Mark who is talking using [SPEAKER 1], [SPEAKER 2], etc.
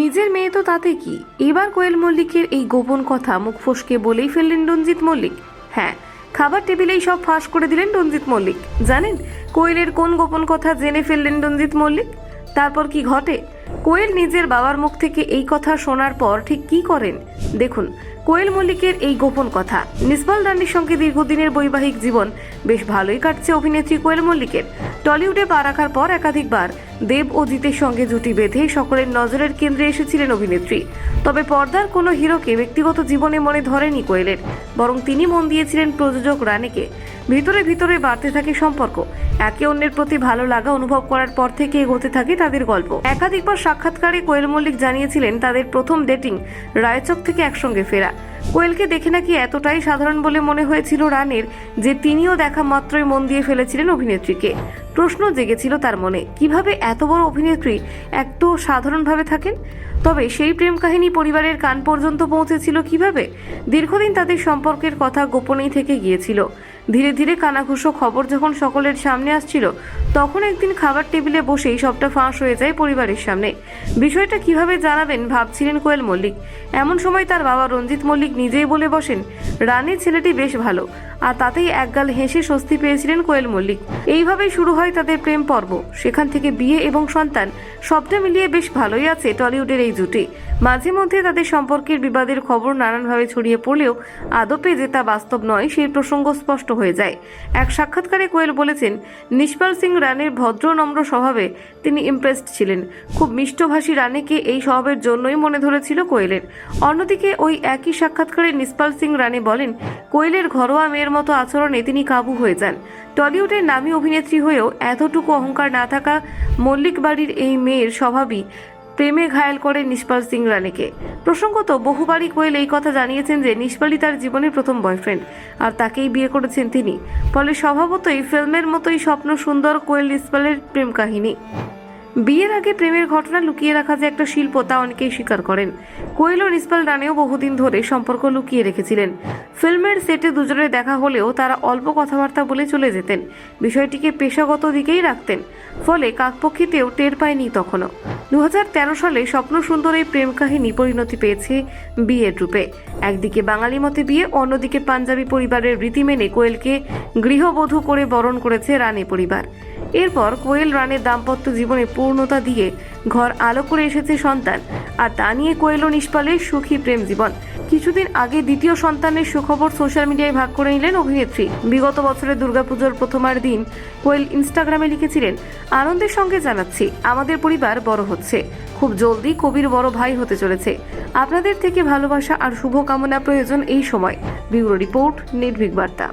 [SPEAKER 1] নিজের মেয়ে তো তাতে কি? এবার কোয়েল মল্লিকের এই গোপন কথা মুখ ফসকে বলেই ফেললেন রঞ্জিত মল্লিক। হ্যাঁ খাবার টেবিলেই সব ফাঁস করে দিলেন রঞ্জিত মল্লিক। জানেন, কোয়েলের কোন গোপন কথা জেনে ফেললেন রঞ্জিত মল্লিক? তারপর কি ঘটে? কোয়েল নিজের বাবার মুখ থেকে এই কথা শোনার পর ঠিক কি করেন? দেখুন, কোয়েল মল্লিকের এই গোপন কথা। নিসবাল রানীর সঙ্গে দীর্ঘদিনের বৈবাহিক জীবন বেশ ভালোই কাটছে অভিনেত্রী কোয়েল মল্লিকের। টলিউডে পা রাখার পর একাধিকবার দেব ও জিতের সঙ্গে জুটি বেঁধে সকলের নজরের কেন্দ্রে এসেছিলেন অভিনেত্রী। তবে পর্দার কোনো হিরোকে ব্যক্তিগত জীবনে মনে ধরেনি কোয়েলের, বরং তিনি মন দিয়েছিলেন প্রযোজক রানীকে ভিতরে ভিতরে বাড়তে থাকে সম্পর্ক। একে অন্যের প্রতি ভালো লাগা অনুভব করার পর থেকে এগোতে থাকে তাদের গল্প। একাধিকবার সাক্ষাৎকারে কোয়েল মল্লিক জানিয়েছিলেন, তাদের প্রথম ডেটিং রায়চক থেকে একসঙ্গে ফেরা। কোয়েলকে দেখে নাকি এতটাই সাধারণ বলে মনে হয়েছিল রানের যে তিনিও দেখা মাত্রই মন দিয়ে ফেলেছিলেন অভিনেত্রীকে। প্রশ্ন জেগেছিল তার মনে, কীভাবে এত বড় অভিনেত্রী এত সাধারণভাবে থাকেন? তবে সেই প্রেম কাহিনী পরিবারের কান পর্যন্ত পৌঁছেছিল কীভাবে? দীর্ঘদিন তাদের সম্পর্কের কথা গোপনেই থেকে গিয়েছিল। ধীরে ধীরে কানাঘুষো খবর যখন সকলের সামনে আসছিল, তখন একদিন খাবার টেবিলে বসেই সবটা ফাঁস হয়ে যায় পরিবারের সামনে। বিষয়টা কীভাবে জানাবেন ভাবছিলেন কোয়েল মল্লিক। এমন সময় তার বাবা রঞ্জিত মল্লিক নিজেই বলে বসেন রানীর ছেলেটি বেশ ভালো। আর তাতেই একগাল হেসে স্বস্তি পেয়েছিলেন কোয়েল মল্লিক। এইভাবেই শুরু হয় তাদের প্রেম পর্ব। সেখান থেকে বিয়ে এবং সন্তান, সবটা মিলিয়ে বেশ ভালোই আছে টলিউডের এই জুটি মাঝে মধ্যে তাদের সম্পর্কের বিবাদের খবর নানানভাবে ছড়িয়ে পড়লেও আদপে যে তা বাস্তব নয়, সেই প্রসঙ্গ স্পষ্ট হয়ে যায়। এক সাক্ষাৎকারে কোয়েল বলেছেন, নিষ্পাল সিং রানের ভদ্র, নম্র স্বভাবে তিনি ইমপ্রেসড ছিলেন। খুব মিষ্টভাষী রানীকে এই স্বভাবের জন্যই মনে ধরেছিল কোয়েলের। অন্যদিকে ওই একই সাক্ষাৎকারে নিষ্পাল সিং রানী বলেন, কোয়েলের ঘরোয়া মেয়ের মতো আচরণে তিনি কাবু হয়ে যান। টলিউডের নামী অভিনেত্রী হয়েও এতটুকু অহংকার না থাকা মল্লিক বাড়ির এই মেয়ের স্বভাবই প্রেমে ঘায়াল করে নিষ্পাল সিং রানীকে প্রসঙ্গত, বহুবারই কোয়েল এই কথা জানিয়েছেন যে নিষ্পালই তার জীবনের প্রথম বয়ফ্রেন্ড, আর তাকেই বিয়ে করেছেন তিনি। ফলে স্বভাবতই ফিল্মের মতোই স্বপ্ন সুন্দর কোয়েল নিষ্পালের প্রেম কাহিনী। বিয়ের আগে প্রেমের ঘটনা লুকিয়ে রাখা যে একটা শিল্প, তা অনেকেই স্বীকার করেন। কোয়েল ও নিসপাল রানেও বহুদিন ধরে সম্পর্ক লুকিয়ে রেখেছিলেন। ফিল্মের সেটে দুজনে দেখা হলেও তারা অল্প কথাবার্তা বলে চলে যেতেন। বিষয়টিকে পেশাগত দিকেই রাখতেন, ফলে কাকপক্ষিতেও টের পায়নি তখনও। দু হাজার তেরো সালে স্বপ্ন সুন্দর এই প্রেম কাহিনী পরিণতি পেয়েছে বিয়ের রূপে। একদিকে বাঙালি মতে বিয়ে, অন্যদিকে পাঞ্জাবি পরিবারের রীতি মেনে কোয়েলকে গৃহবধূ করে বরণ করেছে রানী পরিবার। এরপর কোয়েল রানের দাম্পত্য জীবনে পূর্ণতা দিয়ে ঘর আলো করে এসেছে সন্তান, আর তা নিয়ে কোয়েল ও নিষ্পালের সুখী প্রেম জীবন। কিছুদিন আগে দ্বিতীয় সন্তানের সুখবর সোশ্যাল মিডিয়ায় ভাগ করে নিলেন অভিনেত্রী। বিগত বছরের দুর্গাপুজোর প্রথমার দিন কোয়েল ইনস্টাগ্রামে লিখেছিলেন, আনন্দের সঙ্গে জানাচ্ছি, আমাদের পরিবার বড় হচ্ছে। খুব জলদি কবির বড় ভাই হতে চলেছে। আপনাদের থেকে ভালোবাসা আর শুভকামনা প্রয়োজন এই সময়। ব্যুরো রিপোর্ট, নির্ভীক বার্তা।